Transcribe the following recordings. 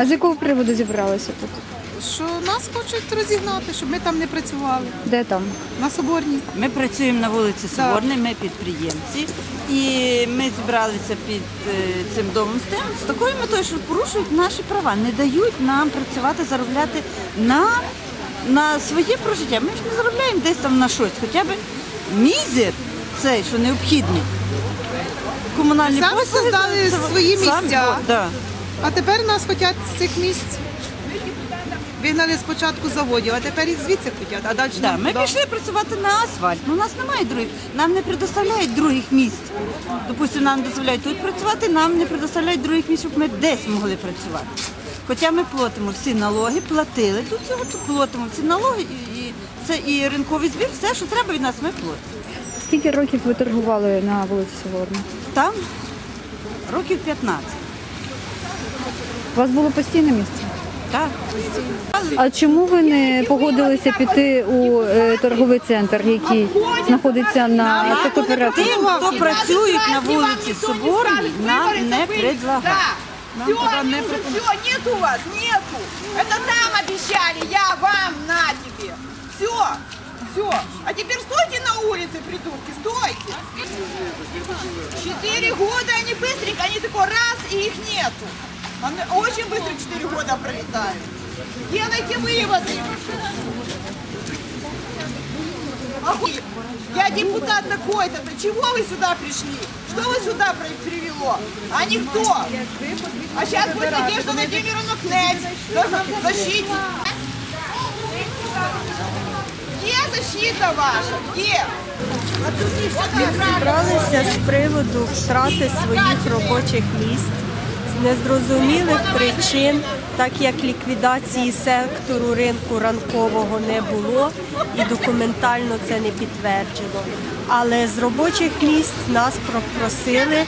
А з якого приводу зібралися тут? Що нас хочуть розігнати, щоб ми там не працювали. Де там? На Соборній. Ми працюємо на вулиці Соборній, ми підприємці, і ми зібралися під е, цим домом з тим з такою метою, що порушують наші права, не дають нам працювати, заробляти на, на своє прожиття. Ми ж не заробляємо десь там на щось, хоча б мізер цей, що необхідний. Комунальні Самі послуги создали це- свої місця. да. А тепер нас хочуть з цих місць. Вигнали спочатку з заводів, а тепер їх звідси хочуть. А далі Да, ми пішли працювати на асфальт. Ну, у нас немає других, нам не предоставляють других місць. Допустимо, нам дозволяють тут працювати, нам не предоставляють других місць, щоб ми десь могли працювати. Хоча ми платимо всі налоги, платили тут цього, тут платимо всі налоги, і, і це і ринковий збір, все, що треба від нас, ми платимо. Скільки років ви торгували на вулиці Соборна? Там років 15. У вас було постійне місце? Так. А чому ви не погодилися піти у е, торговий центр, який знаходиться на автокооперативі? Тим, хто працюють на вулиці Соборній, нам не предлагають. Все, все, нет у вас, нету. Это там обещали, я вам, на тебе. Все, все. А теперь стойте на улице, придурки, стойте. Четыре года они быстренько, они такой раз, и их нету. Они очень быстро четыре года пролетают. Делайте выводы. Охуеть. Я депутат такой-то. Да Чего вы сюда пришли? Что вы сюда при- привело? А никто. А сейчас будет Надежда Владимировна Кнець. Защитник. Где защита ваша? Где? Зібралися з приводу втрати своїх робочих місць з незрозумілих причин, так як ліквідації сектору ринку ранкового не було і документально це не підтверджено. Але з робочих місць нас попросили е,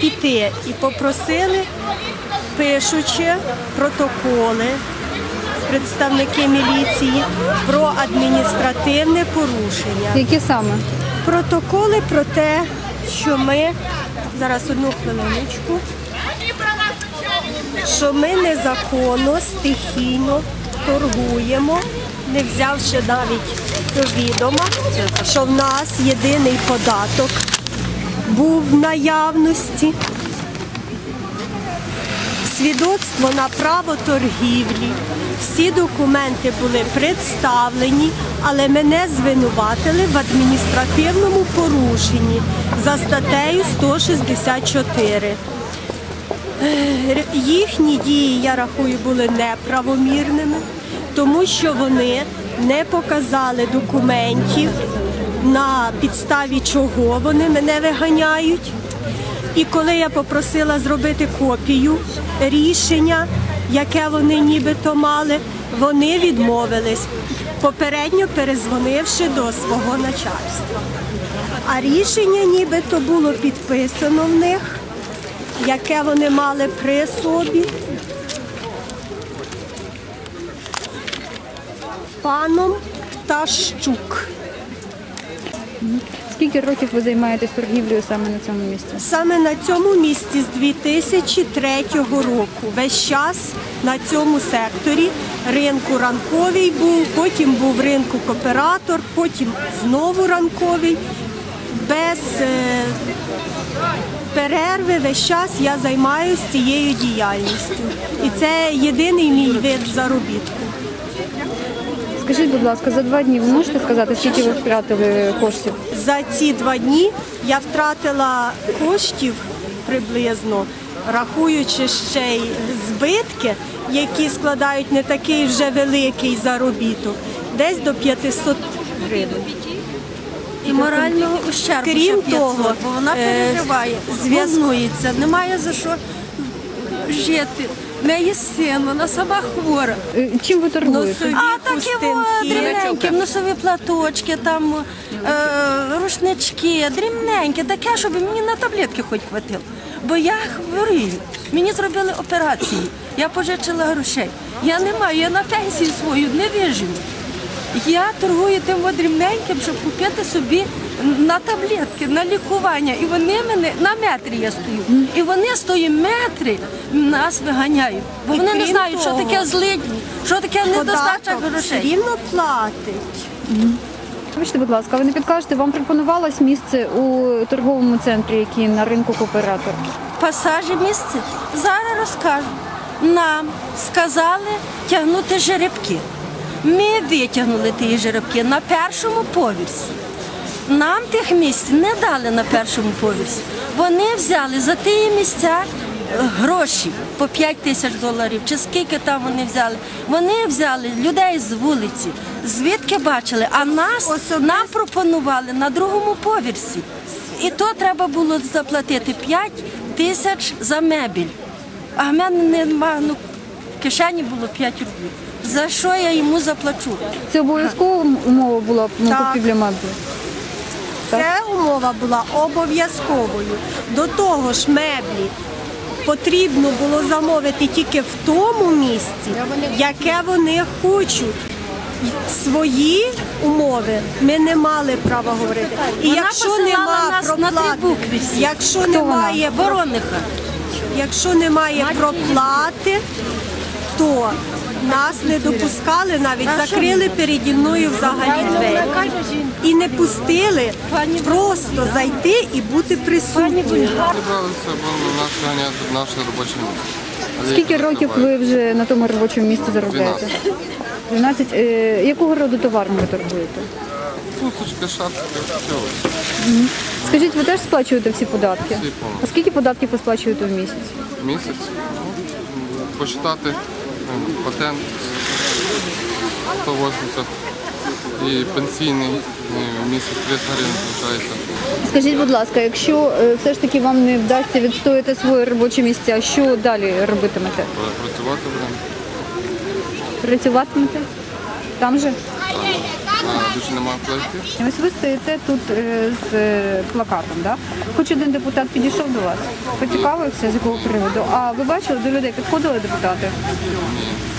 піти і попросили, пишучи протоколи представники міліції про адміністративне порушення. Які саме? Протоколи про те, що ми зараз одну хвилиночку, що ми незаконно, стихійно торгуємо, не взявши навіть до відома, що в нас єдиний податок був в наявності. Свідоцтво на право торгівлі. Всі документи були представлені, але мене звинуватили в адміністративному порушенні за статтею 164. Е, Їхні дії, я рахую, були неправомірними, тому що вони не показали документів, на підставі чого вони мене виганяють. І коли я попросила зробити копію рішення, яке вони нібито мали, вони відмовились, попередньо перезвонивши до свого начальства. А рішення нібито було підписано в них, яке вони мали при собі. Паном Птащук. Скільки років ви займаєтесь торгівлею саме на цьому місці? Саме на цьому місці з 2003 року весь час на цьому секторі ринку ранковий був, потім був ринку кооператор, потім знову ранковий. Без е, перерви весь час я займаюся цією діяльністю. І це єдиний мій вид заробітку. Скажіть, будь ласка, за два дні ви можете сказати, скільки ви втратили коштів? За ці два дні я втратила коштів приблизно, рахуючи ще й збитки, які складають не такий вже великий заробіток, десь до 500 гривень. і морального ущербу. Крім ще 500, того, бо вона е, переживає, зв'яз- волнується, немає за що жити. В неї син, вона сама хвора. Е, Чим ви торгуєте? А такі хустинки. дрібненькі, носові платочки, там е, рушнички, дрібненькі, таке, щоб мені на таблетки хоч хватило. Бо я хворію. Мені зробили операцію. Я пожичила грошей. Я не маю, я на пенсію свою не виживу. Я торгую тим дрібненьким, щоб купити собі на таблетки, на лікування. І вони мене на метрі я стою. І вони з тої метри нас виганяють. Бо вони не знають, що таке злидні, що таке недостача грошей. рівно платить. Вибачте, будь ласка, ви не підкажете, вам пропонувалось місце у торговому центрі, який на ринку кооператор? Пасажі місце. Зараз розкажу. Нам сказали тягнути жеребки. Ми витягнули ті жеребки на першому поверсі. Нам тих місць не дали на першому поверсі. Вони взяли за ті місця е, гроші по 5 тисяч доларів, чи скільки там вони взяли. Вони взяли людей з вулиці, звідки бачили, а нас нам пропонували на другому поверсі. І то треба було заплатити 5 тисяч за мебіль. А в мене нема, ну, в кишені було 5 рублів. За що я йому заплачу? Це обов'язкова умова була ну, Так. купівля меблів? Так. Ця умова була обов'язковою. До того ж, меблі потрібно було замовити тільки в тому місці, яке вони хочуть. Свої умови ми не мали права говорити. І Вона якщо нема проплати, якщо Хто немає про- Ворониха. Якщо немає проплати, то нас не допускали, навіть закрили переді мною взагалі двері. І не пустили просто зайти і бути присутніми. Наше робоче місце. Скільки років ви вже на тому робочому місці заробляєте? 12. Е, якого роду товаром ви торгуєте? Кусточки, шапки, все. Скажіть, ви теж сплачуєте всі податки? Всі повністю. А скільки податків ви сплачуєте в місяць? Місяць. ну, Посчитати ем, патент 180 і пенсійний е, місяць 300 гривень залишається. Скажіть, будь ласка, якщо е, все ж таки вам не вдасться відстояти своє робоче місце, що далі робитимете? Працювати будемо. Працюватимете? Там же? А більше немає платити. Ось ви стоїте тут е, з е, плакатом, да? Хоч один депутат підійшов до вас, поцікавився з якого приводу. А ви бачили, до людей підходили депутати? Ні.